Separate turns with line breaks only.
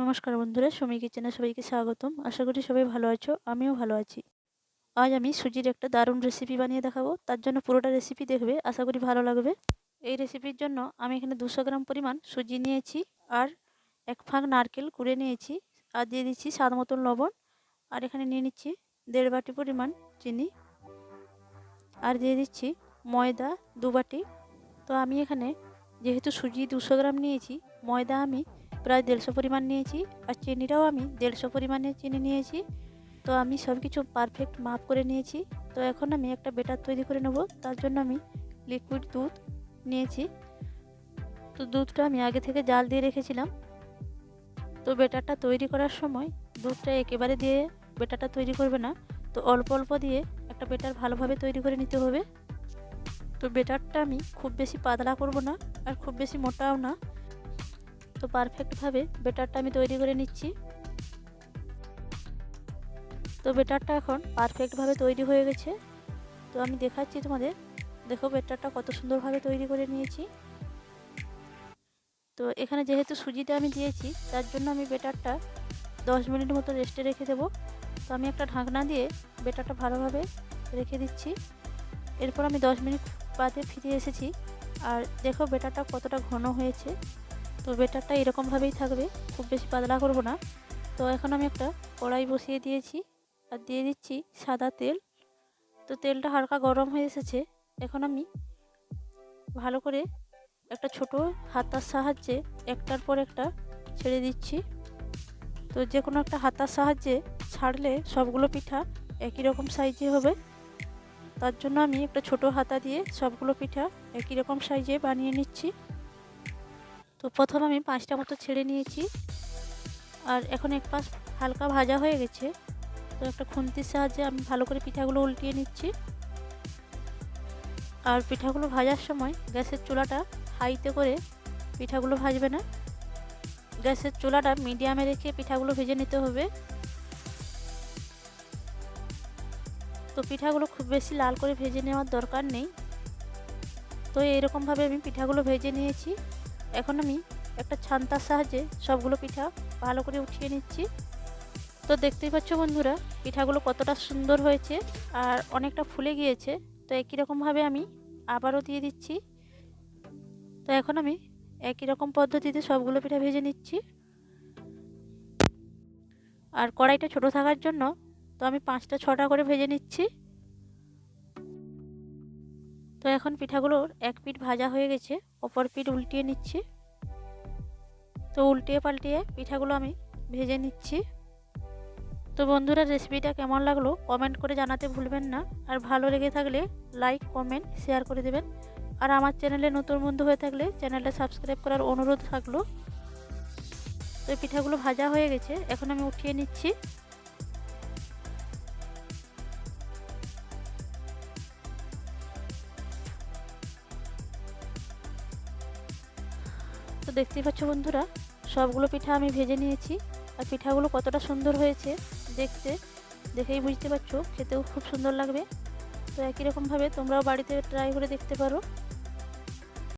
নমস্কার বন্ধুরা, সমী কিচেনে সবাইকে স্বাগতম। আশা করি সবাই ভালো আছো, আমিও ভালো আছি। আজ আমি সুজির একটা দারুণ রেসিপি বানিয়ে দেখাবো, তার জন্য পুরোটা রেসিপি দেখবে, আশা করি ভালো লাগবে। এই রেসিপির জন্য আমি এখানে দুশো গ্রাম পরিমাণ সুজি নিয়েছি আর এক ফাঁক নারকেল কুড়ে নিয়েছি, আর দিয়ে দিচ্ছি স্বাদ মতন লবণ, আর এখানে নিয়ে নিচ্ছি দেড় বাটি পরিমাণ চিনি, আর দিয়ে দিচ্ছি ময়দা দু বাটি তো আমি এখানে যেহেতু সুজি দুশো গ্রাম নিয়েছি, ময়দা আমি প্রায় দেড়শো পরিমাণ নিয়েছি আর চিনিটাও আমি দেড়শো পরিমাণের চিনি নিয়েছি। তো আমি সব কিছু পারফেক্ট মাপ করে নিয়েছি। তো এখন আমি একটা বেটার তৈরি করে নেব। তার জন্য আমি লিকুইড দুধ নিয়েছি। তো দুধটা আমি আগে থেকে জাল দিয়ে রেখেছিলাম। তো বেটারটা তৈরি করার সময় দুধটা একেবারে দিয়ে বেটারটা তৈরি করবে না। তো অল্প অল্প দিয়ে একটা বেটার ভালোভাবে তৈরি করে নিতে হবে। তো বেটারটা আমি খুব বেশি পাতলা করব না আর খুব বেশি মোটাও না। তো পারফেক্টভাবে বেটারটা আমি তৈরি করে নিচ্ছি। তো বেটারটা এখন পারফেক্টভাবে তৈরি হয়ে গেছে। তো আমি দেখাচ্ছি তোমাদের। দেখো বেটারটা কত সুন্দরভাবে তৈরি করে নিয়েছি। তো এখানে যেহেতু সুজিটা আমি দিয়েছি, তার জন্য আমি বেটারটা দশ মিনিট মতো রেস্টে রেখে দেবো। তো আমি একটা ঢাকনা দিয়ে বেটারটা ভালোভাবে রেখে দিচ্ছি। এরপর আমি দশ মিনিট বাদে ফিরে এসেছি। আর দেখো বেটারটা কতটা ঘন হয়েছে। তো বেটারটা এরকমভাবেই থাকবে, খুব বেশি পাতলা করব না। তো এখন আমি একটা কড়াই বসিয়ে দিয়েছি, আর দিয়ে দিচ্ছি সাদা তেল। তো তেলটা হালকা গরম হয়ে এসেছে, এখন আমি ভালো করে একটা ছোট হাতার সাহায্যে একটার পর একটা ছেড়ে দিচ্ছি। তো যে কোনো একটা হাতার সাহায্যে ছাড়লে সবগুলো পিঠা একই রকম সাইজে হবে। তার জন্য আমি একটা ছোট হাতা দিয়ে সবগুলো পিঠা একই রকম সাইজে বানিয়ে নিচ্ছি। তো প্রথম আমি পাঁচটা মতো ছেড়ে নিয়েছি। আর এখন এক পাশ হালকা ভাজা হয়ে গেছে। তো একটা খুন্তির সাহায্যে আমি ভালো করে পিঠাগুলো উল্টিয়ে নিচ্ছি। আর পিঠাগুলো ভাজার সময় গ্যাসের চুলাটা হাইতে করে পিঠাগুলো ভাজবে না। গ্যাসের চুলাটা মিডিয়ামে রেখে পিঠাগুলো ভেজে নিতে হবে। তো পিঠাগুলো খুব বেশি লাল করে ভেজে নেওয়ার দরকার নেই। তো এইরকমভাবে আমি পিঠাগুলো ভেজে নিয়েছি। এখন আমি একটা ছান্তার সাহায্যে সবগুলো পিঠা ভালো করে উঠিয়ে নিচ্ছি। তো দেখতেই পাচ্ছ বন্ধুরা, পিঠাগুলো কতটা সুন্দর হয়েছে আর অনেকটা ফুলে গিয়েছে। তো একই রকমভাবে আমি আবারও দিয়ে দিচ্ছি। তো এখন আমি একই রকম পদ্ধতিতে সবগুলো পিঠা ভেজে নিচ্ছি। আর কড়াইটা ছোট থাকার জন্য তো আমি পাঁচটা, ছটা করে ভেজে নিচ্ছি। তো এখন পিঠাগুলোর এক পিঠ ভাজা হয়ে গেছে, অপর পিঠ উল্টিয়ে নিচ্ছি। তো উল্টিয়ে পাল্টিয়ে পিঠাগুলো আমি ভেজে নিচ্ছি। তো বন্ধুরা রেসিপিটা কেমন লাগল কমেন্ট করে জানাতে ভুলবেন না। আর ভালো লেগে থাকলে লাইক কমেন্ট শেয়ার করে দেবেন। আর আমার চ্যানেলে নতুন বন্ধু হয়ে থাকলে চ্যানেলটা সাবস্ক্রাইব করার অনুরোধ থাকল। তো পিঠাগুলো ভাজা হয়ে গেছে, এখন আমি উঠিয়ে নিচ্ছি। তো দেখতেই পাচ্ছ বন্ধুরা, সবগুলো পিঠা আমি ভেজে নিয়েছি। আর পিঠাগুলো কতটা সুন্দর হয়েছে দেখতে, দেখেই বুঝতে পারছ, খেতেও খুব সুন্দর লাগবে। তো একই রকমভাবে তোমরাও বাড়িতে ট্রাই করে দেখতে পারো।